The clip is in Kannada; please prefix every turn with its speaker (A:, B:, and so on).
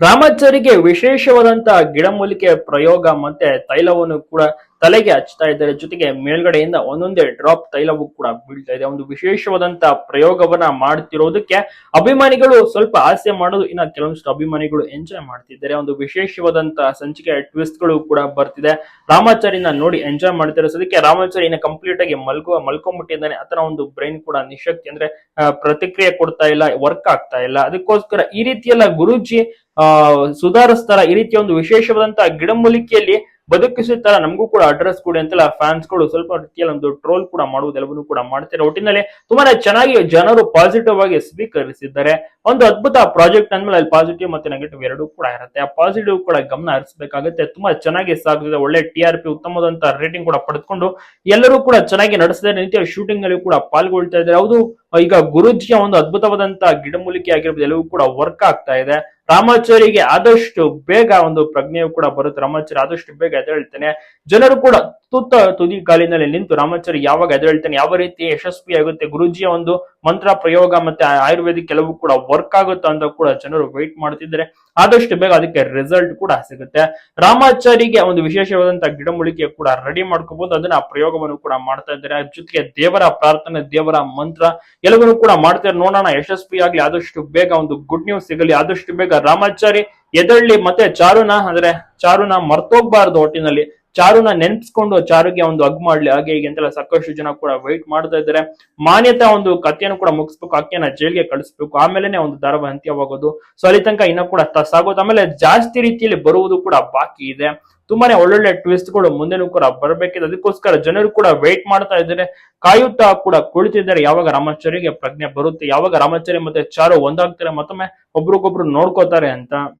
A: ರಾಮಾಚಾರಿಗೆ ವಿಶೇಷವಾದಂತಹ ಗಿಡಮೂಲಿಕೆ ಪ್ರಯೋಗ ಮತ್ತೆ ತೈಲವನ್ನು ಕೂಡ ತಲೆಗೆ ಹಚ್ತಾ ಇದ್ದಾರೆ. ಜೊತೆಗೆ ಮೇಲ್ಗಡೆಯಿಂದ ಒಂದೊಂದೇ ಡ್ರಾಪ್ ತೈಲವು ಕೂಡ ಬೀಳ್ತಾ ಇದೆ. ಒಂದು ವಿಶೇಷವಾದಂತಹ ಪ್ರಯೋಗವನ್ನ ಮಾಡ್ತಿರೋದಕ್ಕೆ ಅಭಿಮಾನಿಗಳು ಸ್ವಲ್ಪ ಆಸೆ ಮಾಡೋದು, ಇನ್ನ ಕೆಲವೊಂದಿಷ್ಟು ಅಭಿಮಾನಿಗಳು ಎಂಜಾಯ್ ಮಾಡ್ತಿದ್ದಾರೆ. ಒಂದು ವಿಶೇಷವಾದಂತಹ ಸಂಚಿಕೆ ಟ್ವಿಸ್ಟ್ಗಳು ಕೂಡ ಬರ್ತಿದೆ. ರಾಮಾಚಾರಿನ ನೋಡಿ ಎಂಜಾಯ್ ಮಾಡ್ತಿರೋ ಸದ್ಯಕ್ಕೆ ರಾಮಾಚಾರಿ ಇನ್ನ ಕಂಪ್ಲೀಟ್ ಆಗಿ ಮಲ್ಕೋ, ಮಲ್ಕೊಂಡ್ಬಿಟ್ಟಿದ್ದಾನೆ. ಆತನ ಒಂದು ಬ್ರೈನ್ ಕೂಡ ನಿಶಕ್ತಿ ಅಂದ್ರೆ ಪ್ರತಿಕ್ರಿಯೆ ಕೊಡ್ತಾ ಇಲ್ಲ ವರ್ಕ್ ಆಗ್ತಾ ಇಲ್ಲ. ಅದಕ್ಕೋಸ್ಕರ ಈ ರೀತಿಯೆಲ್ಲ ಗುರೂಜಿ ಆ, ಸುಧಾರಿಸ್ತಾರ. ಈ ರೀತಿಯ ಒಂದು ವಿಶೇಷವಾದಂತಹ ಗಿಡಮೂಲಿಕೆಯಲ್ಲಿ ಬದುಕಿಸುತ್ತಾರ. ನಮಗೂ ಕೂಡ ಅಡ್ರೆಸ್ ಕೊಡಿ ಅಂತೆಲ್ಲ ಫ್ಯಾನ್ಸ್ಗಳು ಸ್ವಲ್ಪ ರೀತಿಯಲ್ಲಿ ಒಂದು ಟ್ರೋಲ್ ಕೂಡ ಮಾಡುವುದೆಲ್ಲವನ್ನೂ ಕೂಡ ಮಾಡ್ತಾರೆ. ಒಟ್ಟಿನಲ್ಲಿ ತುಂಬಾನೇ ಚೆನ್ನಾಗಿ ಜನರು ಪಾಸಿಟಿವ್ ಆಗಿ ಸ್ವೀಕರಿಸಿದ್ದಾರೆ. ಒಂದು ಅದ್ಭುತ ಪ್ರಾಜೆಕ್ಟ್ ಅಂದ್ಮೇಲೆ ಅಲ್ಲಿ ಪಾಸಿಟಿವ್ ಮತ್ತೆ ನೆಗೆಟಿವ್ ಎರಡೂ ಕೂಡ ಇರುತ್ತೆ. ಆ ಪಾಸಿಟಿವ್ ಕೂಡ ಗಮನ ಹರಿಸಬೇಕಾಗುತ್ತೆ. ತುಂಬಾ ಚೆನ್ನಾಗಿ ಸಾಗುತ್ತಿದೆ ಒಳ್ಳೆ ಟಿ ಆರ್ ಪಿ ಉತ್ತಮವಾದಂತಹ ರೇಟಿಂಗ್ ಕೂಡ ಪಡೆದುಕೊಂಡು ಎಲ್ಲರೂ ಕೂಡ ಚೆನ್ನಾಗಿ ನಡೆಸಿದ ರೀತಿಯ ಶೂಟಿಂಗ್ ಅಲ್ಲಿ ಕೂಡ ಪಾಲ್ಗೊಳ್ತಾ ಇದ್ದಾರೆ. ಹೌದು, ಈಗ ಗುರುಜಿಯ ಒಂದು ಅದ್ಭುತವಾದಂತಹ ಗಿಡಮೂಲಿಕೆ ಆಗಿರ್ಬೋದು ಎಲ್ಲವೂ ಕೂಡ ವರ್ಕ್ ಆಗ್ತಾ ಇದೆ. ರಾಮಾಚಾರಿಗೆ ಆದಷ್ಟು ಬೇಗ ಒಂದು ಪ್ರಜ್ಞೆಯು ಕೂಡ ಬರುತ್ತೆ. ರಾಮಾಚಾರಿ ಆದಷ್ಟು ಬೇಗ ಎದ್ದೇಳ್ತಾನೆ ಜನರು ಕೂಡ ತುತ್ತ ತುದಿ ಕಾಲಿನಲ್ಲಿ ನಿಂತು ರಾಮಾಚಾರಿ ಯಾವಾಗ ಎದ್ದೇಳ್ತಾನೆ ಯಾವ ರೀತಿ ಯಶಸ್ವಿ ಆಗುತ್ತೆ ಗುರುಜಿಯ ಒಂದು ಮಂತ್ರ ಪ್ರಯೋಗ ಮತ್ತೆ ಆಯುರ್ವೇದಿಕ್ ಕೆಲವು ಕೂಡ ವರ್ಕ್ ಆಗುತ್ತಾ ಅಂತ ಕೂಡ ಜನರು ವೆಯ್ಟ್ ಮಾಡ್ತಿದ್ದಾರೆ. ಆದಷ್ಟು ಬೇಗ ಅದಕ್ಕೆ ರಿಸಲ್ಟ್ ಕೂಡ ಸಿಗುತ್ತೆ. ರಾಮಾಚಾರಿಗೆ ಒಂದು ವಿಶೇಷವಾದಂತಹ ಗಿಡಮೂಲಿಕೆ ಕೂಡ ರೆಡಿ ಮಾಡ್ಕೋಬಹುದು ಅದನ್ನ ಪ್ರಯೋಗವನ್ನು ಕೂಡ ಮಾಡ್ತಾ ಇದ್ದಾರೆ. ಜೊತೆಗೆ ದೇವರ ಪ್ರಾರ್ಥನೆ, ದೇವರ ಮಂತ್ರ ಎಲ್ಲವನ್ನೂ ಕೂಡ ಮಾಡ್ತಾರೆ ನೋಡೋಣ, ಯಶಸ್ವಿಯಾಗಲಿ, ಆದಷ್ಟು ಬೇಗ ಒಂದು ಗುಡ್ ನ್ಯೂಸ್ ಸಿಗಲಿ. ಆದಷ್ಟು ಬೇಗ ರಾಮಾಚಾರಿ ಎದಳ್ಳಿ ಮತ್ತೆ ಚಾರುನ, ಅಂದ್ರೆ ಚಾರುನ ಮರ್ತೋಗ್ಬಾರ್ದು ಒಟ್ಟಿನಲ್ಲಿ. ಚಾರುನ ನೆನ್ಸ್ಕೊಂಡು ಚಾರುಗೆ ಒಂದು ಹಗ್ ಮಾಡ್ಲಿ. ಹಾಗೆ ಹೀಗೆ ಅಂತೆಲ್ಲ ಸಾಕಷ್ಟು ಜನ ಕೂಡ ವೈಟ್ ಮಾಡ್ತಾ ಇದ್ದಾರೆ. ಮಾನ್ಯತಾ ಒಂದು ಕಥೆಯನ್ನು ಕೂಡ ಮುಗಿಸ್ಬೇಕು. ಆಕೆಯನ್ನ ಜೈಲ್ಗೆ ಕಳಿಸ್ಬೇಕು. ಆಮೇಲೆನೆ ಒಂದು ದಾರವ ಅಂತ್ಯವಾಗೋದು ಸೊ ಅಲ್ಲಿ ತನಕ ಇನ್ನೂ ಕೂಡ ತಸ್ಸಾಗೋದು ಆಮೇಲೆ ಜಾಸ್ತಿ ರೀತಿಯಲ್ಲಿ ಬರುವುದು ಕೂಡ ಬಾಕಿ ಇದೆ. ತುಂಬಾನೇ ಒಳ್ಳೊಳ್ಳೆ ಟ್ವಿಸ್ಟ್ಗಳು ಮುಂದೆನೂ ಕೂಡ ಬರಬೇಕಿದೆ. ಅದಕ್ಕೋಸ್ಕರ ಜನರು ಕೂಡ ವೈಟ್ ಮಾಡ್ತಾ ಇದ್ದಾರೆ. ಕಾಯುತ್ತಾ ಕೂಡ ಕುಳಿತಿದ್ದಾರೆ. ಯಾವಾಗ ರಾಮಾಚಾರಿಗೆ ಪ್ರಜ್ಞೆ ಬರುತ್ತೆ? ಯಾವಾಗ ರಾಮಾಚಾರಿ ಮತ್ತೆ ಚಾರು ಒಂದಾಗ್ತಾರೆ? ಮತ್ತೊಮ್ಮೆ ಒಬ್ರಿಗೊಬ್ರು ನೋಡ್ಕೋತಾರೆ ಅಂತ.